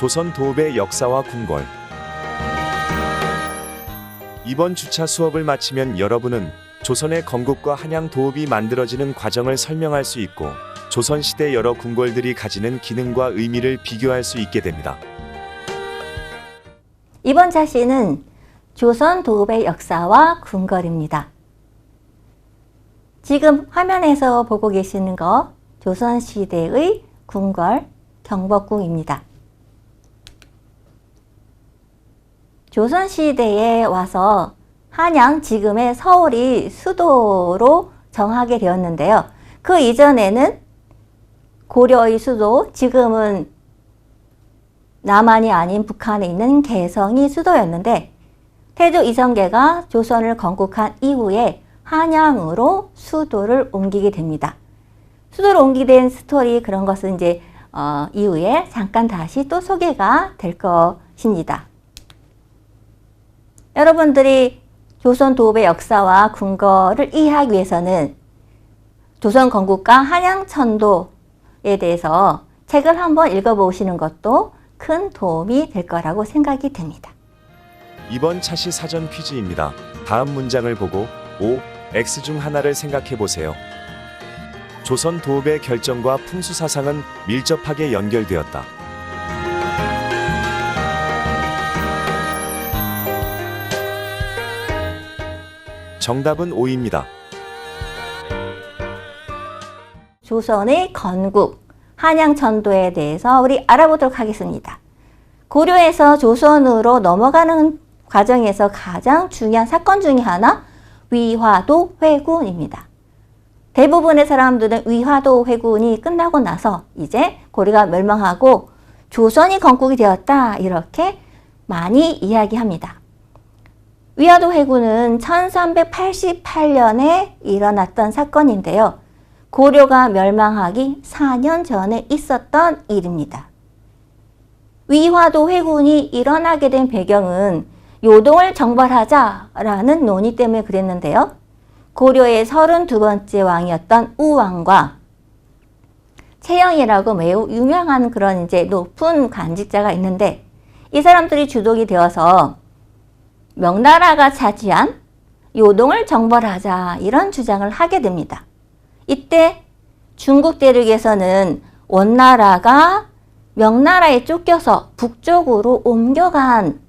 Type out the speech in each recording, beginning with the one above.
조선 도읍의 역사와 궁궐. 이번 주차 수업을 마치면 여러분은 조선의 건국과 한양 도읍이 만들어지는 과정을 설명할 수 있고 조선 시대 여러 궁궐들이 가지는 기능과 의미를 비교할 수 있게 됩니다. 이번 자시는 조선 도읍의 역사와 궁궐입니다. 지금 화면에서 보고 계시는 거 조선 시대의 궁궐 경복궁입니다. 조선 시대에 와서 한양 지금의 서울이 수도로 정하게 되었는데요. 그 이전에는 고려의 수도 지금은 남한이 아닌 북한에 있는 개성이 수도였는데 태조 이성계가 조선을 건국한 이후에 한양으로 수도를 옮기게 됩니다. 수도를 옮기게 된 스토리 그런 것은 이제 어, 이후에 잠깐 다시 또 소개가 될 것입니다. 여러분들이 조선 도읍의 역사와 궁궐을 이해하기 위해서는 조선 건국과 한양 천도에 대해서 책을 한번 읽어보시는 것도 큰 도움이 될 거라고 생각이 됩니다. 이번 차시 사전 퀴즈입니다. 다음 문장을 보고 O, X 중 하나를 생각해 보세요. 조선 도읍의 결정과 풍수 사상은 밀접하게 연결되었다. 정답은 O입니다. 조선의 건국, 한양 천도에 대해서 우리 알아보도록 하겠습니다. 고려에서 조선으로 넘어가는 과정에서 가장 중요한 사건 중의 하나, 위화도 회군입니다. 대부분의 사람들은 위화도 회군이 끝나고 나서 이제 고려가 멸망하고 조선이 건국이 되었다 이렇게 많이 이야기합니다. 위화도 회군은 1388년에 일어났던 사건인데요. 고려가 멸망하기 4년 전에 있었던 일입니다. 위화도 회군이 일어나게 된 배경은 요동을 정벌하자라는 논의 때문에 그랬는데요. 고려의 32번째 왕이었던 우왕과 채영이라고 매우 유명한 그런 이제 높은 관직자가 있는데 이 사람들이 주독이 되어서 명나라가 차지한 요동을 정벌하자 이런 주장을 하게 됩니다. 이때 중국 대륙에서는 원나라가 명나라에 쫓겨서 북쪽으로 옮겨간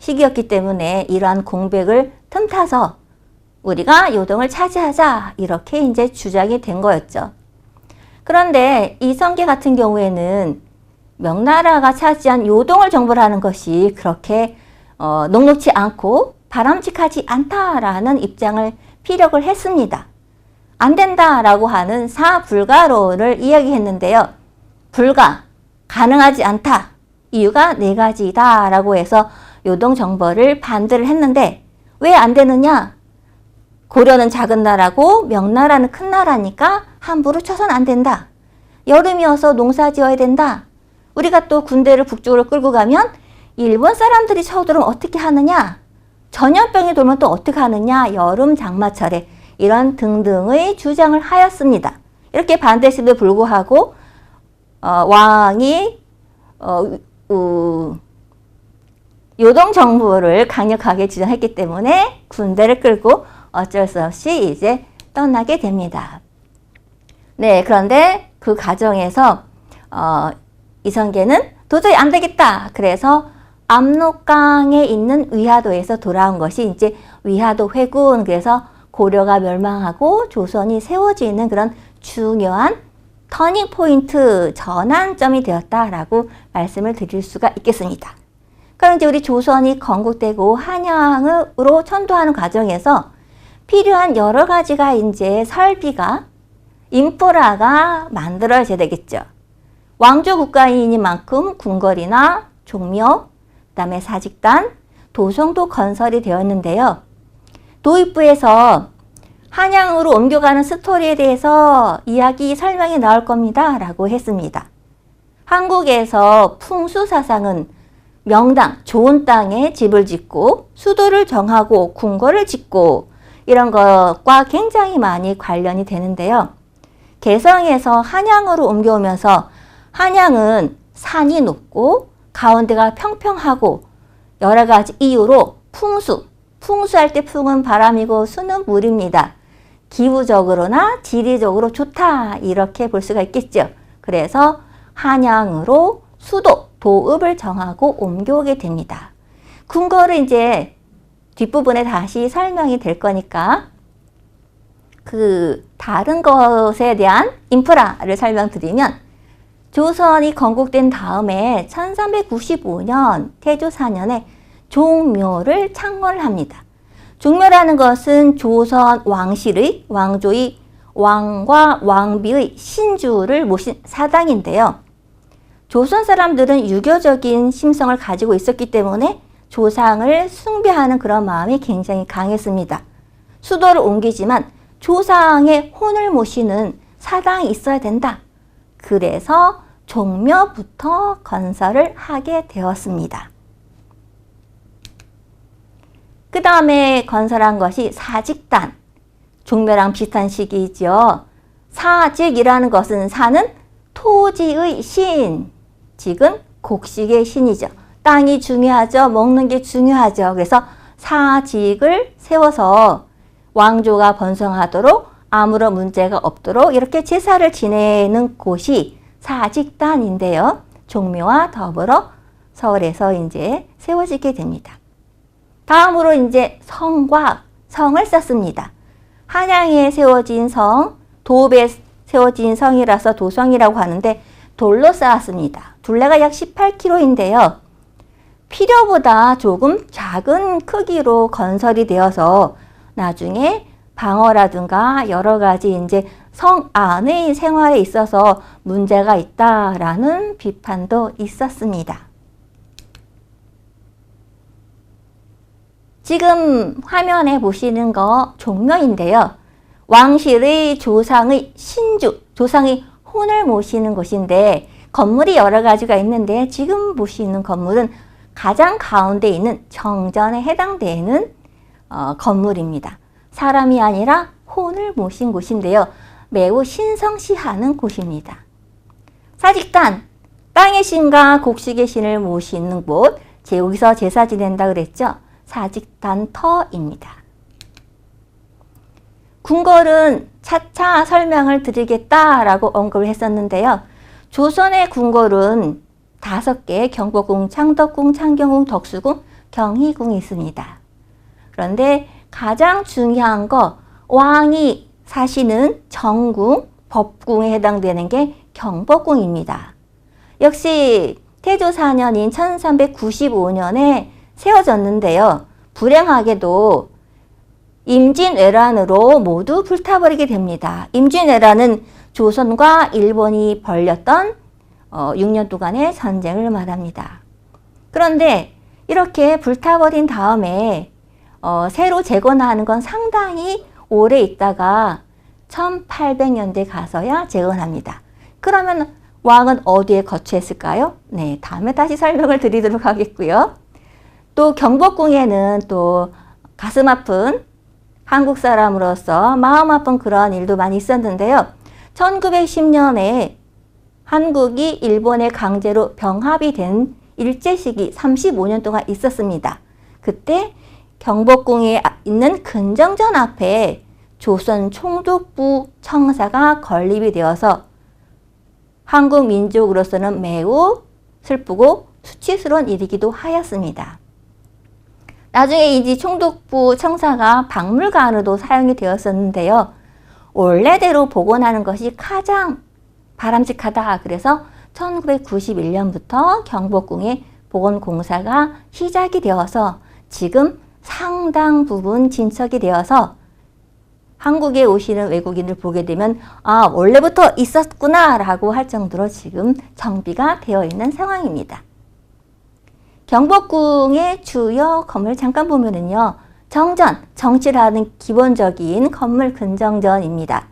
시기였기 때문에 이러한 공백을 틈타서 우리가 요동을 차지하자 이렇게 이제 주장이 된 거였죠. 그런데 이성계 같은 경우에는 명나라가 차지한 요동을 정벌하는 것이 그렇게 어, 녹록치 않고 바람직하지 않다라는 입장을 피력을 했습니다. 안 된다라고 하는 사불가론을 이야기했는데요. 불가, 가능하지 않다. 이유가 네 가지다 라고 해서 요동 정벌을 반대를 했는데 왜 안 되느냐? 고려는 작은 나라고 명나라는 큰 나라니까 함부로 쳐선 안 된다. 여름이어서 농사 지어야 된다. 우리가 또 군대를 북쪽으로 끌고 가면 일본 사람들이 쳐들어오면 어떻게 하느냐? 전염병이 돌면 또 어떻게 하느냐? 여름 장마철에 이런 등등의 주장을 하였습니다. 이렇게 반대심에도 불구하고 어, 왕이 어, 우, 요동 정부를 강력하게 주장했기 때문에 군대를 끌고 어쩔 수 없이 이제 떠나게 됩니다. 네, 그런데 그 과정에서 어, 이성계는 도저히 안 되겠다. 그래서 압록강에 있는 위화도에서 돌아온 것이 이제 위화도 회군. 그래서 고려가 멸망하고 조선이 세워지는 그런 중요한 터닝 포인트 전환점이 되었다라고 말씀을 드릴 수가 있겠습니다. 그럼 이제 우리 조선이 건국되고 한양으로 천도하는 과정에서 필요한 여러 가지가 이제 설비가 인프라가 만들어져야 되겠죠. 왕조 국가이니만큼 궁궐이나 종묘, 그다음에 사직단, 도성도 건설이 되었는데요. 도입부에서 한양으로 옮겨가는 스토리에 대해서 이야기 설명이 나올 겁니다. 라고 했습니다. 한국에서 풍수 사상은 명당, 좋은 땅에 집을 짓고 수도를 정하고 궁궐을 짓고 이런 것과 굉장히 많이 관련이 되는데요. 개성에서 한양으로 옮겨오면서 한양은 산이 높고 가운데가 평평하고 여러 가지 이유로 풍수, 풍수할 때 풍은 바람이고 수는 물입니다. 기후적으로나 지리적으로 좋다 이렇게 볼 수가 있겠죠. 그래서 한양으로 수도, 도읍을 정하고 옮겨오게 됩니다. 궁궐은 이제 뒷부분에 다시 설명이 될 거니까 그 다른 것에 대한 인프라를 설명드리면 조선이 건국된 다음에 1395년 태조 4년에 종묘를 창건을 합니다. 종묘라는 것은 조선 왕실의 왕조의 왕과 왕비의 신주를 모신 사당인데요. 조선 사람들은 유교적인 심성을 가지고 있었기 때문에 조상을 숭배하는 그런 마음이 굉장히 강했습니다. 수도를 옮기지만 조상의 혼을 모시는 사당이 있어야 된다. 그래서 종묘부터 건설을 하게 되었습니다. 그 다음에 건설한 것이 사직단. 종묘랑 비슷한 시기이죠. 사직이라는 것은 사는 토지의 신, 직은 곡식의 신이죠. 땅이 중요하죠. 먹는 게 중요하죠. 그래서 사직을 세워서 왕조가 번성하도록 아무런 문제가 없도록 이렇게 제사를 지내는 곳이 사직단인데요. 종묘와 더불어 서울에서 이제 세워지게 됩니다. 다음으로 이제 성과 성을 썼습니다. 한양에 세워진 성, 도읍에 세워진 성이라서 도성이라고 하는데 돌로 쌓았습니다. 둘레가 약 18km인데요. 필요보다 조금 작은 크기로 건설이 되어서 나중에 방어라든가 여러 가지 이제 성 안의 생활에 있어서 문제가 있다라는 비판도 있었습니다. 지금 화면에 보시는 거 종묘인데요. 왕실의 조상의 신주, 조상의 혼을 모시는 곳인데 건물이 여러 가지가 있는데 지금 보시는 건물은 가장 가운데 있는 정전에 해당되는 어, 건물입니다. 사람이 아니라 혼을 모신 곳인데요. 매우 신성시하는 곳입니다. 사직단, 땅의 신과 곡식의 신을 모시는 곳, 제 여기서 제사 지낸다 그랬죠. 사직단터입니다. 궁궐은 차차 설명을 드리겠다라고 언급을 했었는데요. 조선의 궁궐은 다섯 개 경복궁, 창덕궁, 창경궁, 덕수궁, 경희궁이 있습니다. 그런데 가장 중요한 거 왕이 사시는 정궁, 법궁에 해당되는 게 경복궁입니다. 역시 태조 4년인 1395년에 세워졌는데요. 불행하게도 임진왜란으로 모두 불타버리게 됩니다. 임진왜란은 조선과 일본이 벌렸던 어, 6년 동안의 전쟁을 말합니다. 그런데 이렇게 불타버린 다음에 어, 새로 재건하는 건 상당히 오래 있다가 1800년대 가서야 재건합니다. 그러면 왕은 어디에 거처했을까요? 네, 다음에 다시 설명을 드리도록 하겠고요. 또 경복궁에는 또 가슴 아픈 한국 사람으로서 마음 아픈 그러한 일도 많이 있었는데요. 1910년에 한국이 일본의 강제로 병합이 된 일제 시기 35년 동안 있었습니다. 그때 경복궁에 있는 근정전 앞에 조선 총독부 청사가 건립이 되어서 한국 민족으로서는 매우 슬프고 수치스러운 일이기도 하였습니다. 나중에 이 총독부 청사가 박물관으로도 사용이 되었었는데요. 원래대로 복원하는 것이 가장 바람직하다. 그래서 1991년부터 경복궁의 복원 공사가 시작이 되어서 지금 상당 부분 진척이 되어서 한국에 오시는 외국인을 보게 되면 아 원래부터 있었구나 라고 할 정도로 지금 정비가 되어 있는 상황입니다. 경복궁의 주요 건물 잠깐 보면은요. 정전, 정치라는 기본적인 건물 근정전입니다.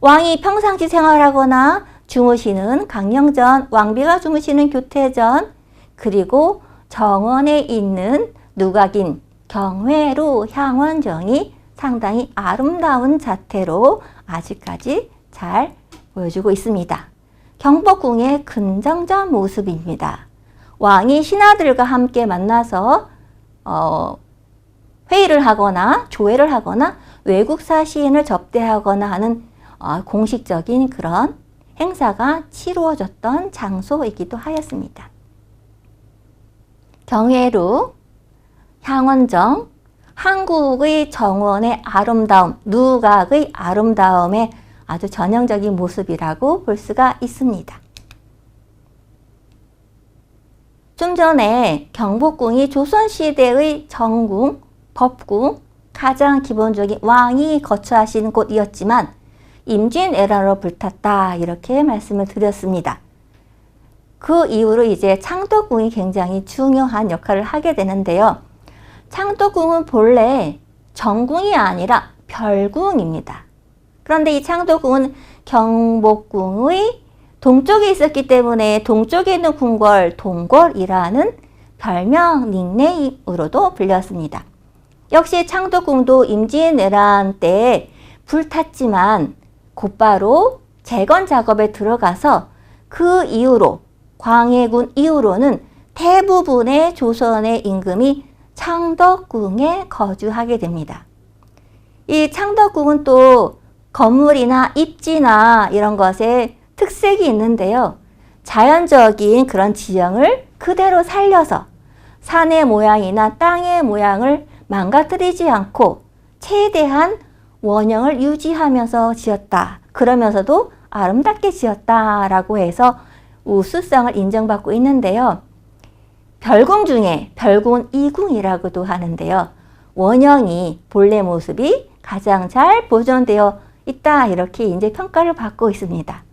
왕이 평상시 생활하거나 주무시는 강령전, 왕비가 주무시는 교태전, 그리고 정원에 있는 누각인 경회로 향원정이 상당히 아름다운 자태로 아직까지 잘 보여주고 있습니다. 경복궁의 근정전 모습입니다. 왕이 신하들과 함께 만나서 어, 회의를 하거나 조회를 하거나 외국사 시인을 접대하거나 하는 어, 공식적인 그런 행사가 치루어졌던 장소이기도 하였습니다. 경회루, 향원정, 한국의 정원의 아름다움, 누각의 아름다움의 아주 전형적인 모습이라고 볼 수가 있습니다. 좀 전에 경복궁이 조선시대의 정궁, 법궁, 가장 기본적인 왕이 거처하시는 곳이었지만 임진왜란으로 불탔다 이렇게 말씀을 드렸습니다. 그 이후로 이제 창덕궁이 굉장히 중요한 역할을 하게 되는데요. 창덕궁은 본래 정궁이 아니라 별궁입니다. 그런데 이 창덕궁은 경복궁의 동쪽에 있었기 때문에 동쪽에 있는 궁궐 동궐이라는 별명 닉네임으로도 불렸습니다. 역시 창덕궁도 임진왜란 때 불탔지만 곧바로 재건 작업에 들어가서 그 이후로 광해군 이후로는 대부분의 조선의 임금이 창덕궁에 거주하게 됩니다. 이 창덕궁은 또 건물이나 입지나 이런 것에 특색이 있는데요. 자연적인 그런 지형을 그대로 살려서 산의 모양이나 땅의 모양을 망가뜨리지 않고 최대한 원형을 유지하면서 지었다. 그러면서도 아름답게 지었다라고 해서 우수성을 인정받고 있는데요. 별궁 중에 별궁은 이궁이라고도 하는데요. 원형이 본래 모습이 가장 잘 보존되어 있다 이렇게 이제 평가를 받고 있습니다.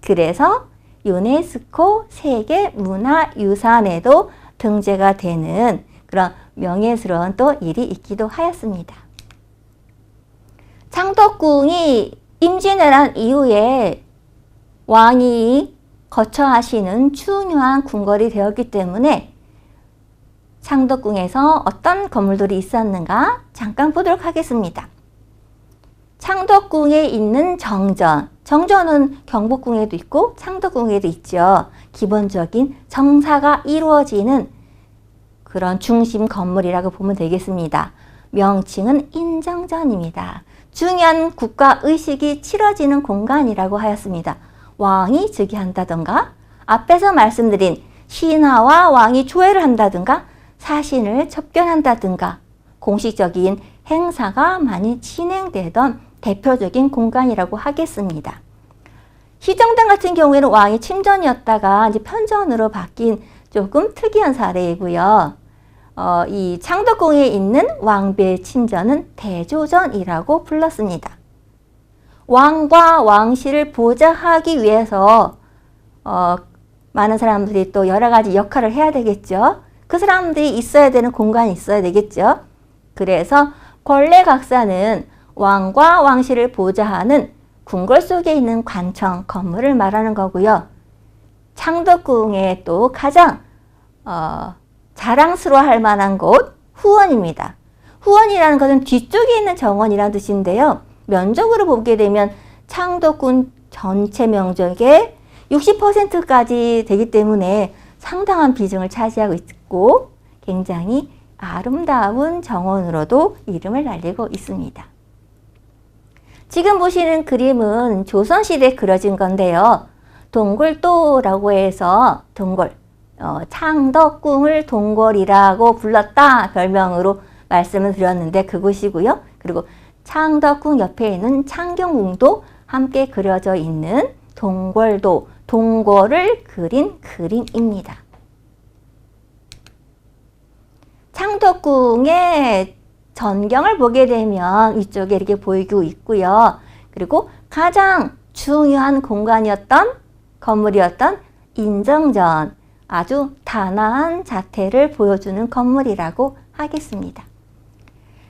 그래서 유네스코 세계 문화유산에도 등재가 되는 그런 명예스러운 또 일이 있기도 하였습니다. 창덕궁이 임진왜란 이후에 왕이 거처하시는 중요한 궁궐이 되었기 때문에 창덕궁에서 어떤 건물들이 있었는가 잠깐 보도록 하겠습니다. 창덕궁에 있는 정전, 정전은 경복궁에도 있고 창덕궁에도 있죠. 기본적인 정사가 이루어지는 그런 중심 건물이라고 보면 되겠습니다. 명칭은 인정전입니다. 중요한 국가 의식이 치러지는 공간이라고 하였습니다. 왕이 즉위한다던가 앞에서 말씀드린 신하와 왕이 조회를 한다든가 사신을 접견한다든가 공식적인 행사가 많이 진행되던 대표적인 공간이라고 하겠습니다. 시정당 같은 경우에는 왕이 침전이었다가 이제 편전으로 바뀐 조금 특이한 사례이고요. 어, 이 창덕궁에 있는 왕비의 침전은 대조전이라고 불렀습니다. 왕과 왕실을 보좌하기 위해서 어, 많은 사람들이 또 여러 가지 역할을 해야 되겠죠. 그 사람들이 있어야 되는 공간이 있어야 되겠죠. 그래서 권례각사는 왕과 왕실을 보좌하는 궁궐 속에 있는 관청 건물을 말하는 거고요. 창덕궁의 또 가장 어, 자랑스러워할 만한 곳 후원입니다. 후원이라는 것은 뒤쪽에 있는 정원이라는 뜻인데요. 면적으로 보게 되면 창덕궁 전체 면적의 60%까지 되기 때문에 상당한 비중을 차지하고 있 고 굉장히 아름다운 정원으로도 이름을 날리고 있습니다. 지금 보시는 그림은 조선시대에 그려진 건데요. 동굴도라고 해서 동굴, 어, 창덕궁을 동굴이라고 불렀다 별명으로 말씀을 드렸는데 그곳이고요. 그리고 창덕궁 옆에 있는 창경궁도 함께 그려져 있는 동굴도, 동굴을 그린 그림입니다. 창덕궁의 전경을 보게 되면 이쪽에 이렇게 보이고 있고요. 그리고 가장 중요한 공간이었던 건물이었던 인정전 아주 단아한 자태를 보여주는 건물이라고 하겠습니다.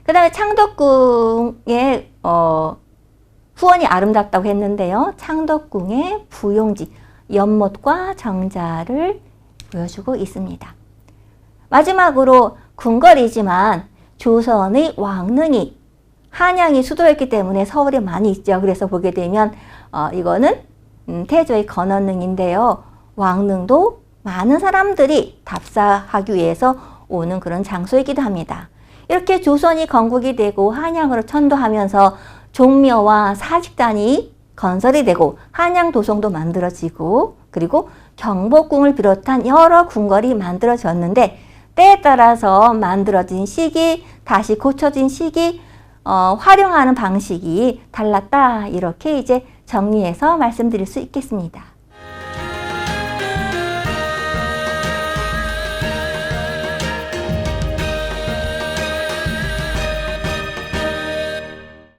그 다음에 창덕궁의 어, 후원이 아름답다고 했는데요. 창덕궁의 부용지, 연못과 정자를 보여주고 있습니다. 마지막으로 궁궐이지만 조선의 왕릉이 한양이 수도였기 때문에 서울에 많이 있죠. 그래서 보게 되면 어, 이거는 음, 태조의 건원릉인데요. 왕릉도 많은 사람들이 답사하기 위해서 오는 그런 장소이기도 합니다. 이렇게 조선이 건국이 되고 한양으로 천도하면서 종묘와 사직단이 건설이 되고 한양 도성도 만들어지고 그리고 경복궁을 비롯한 여러 궁궐이 만들어졌는데 때에 따라서 만들어진 시기, 다시 고쳐진 시기, 어, 활용하는 방식이 달랐다. 이렇게 이제 정리해서 말씀드릴 수 있겠습니다.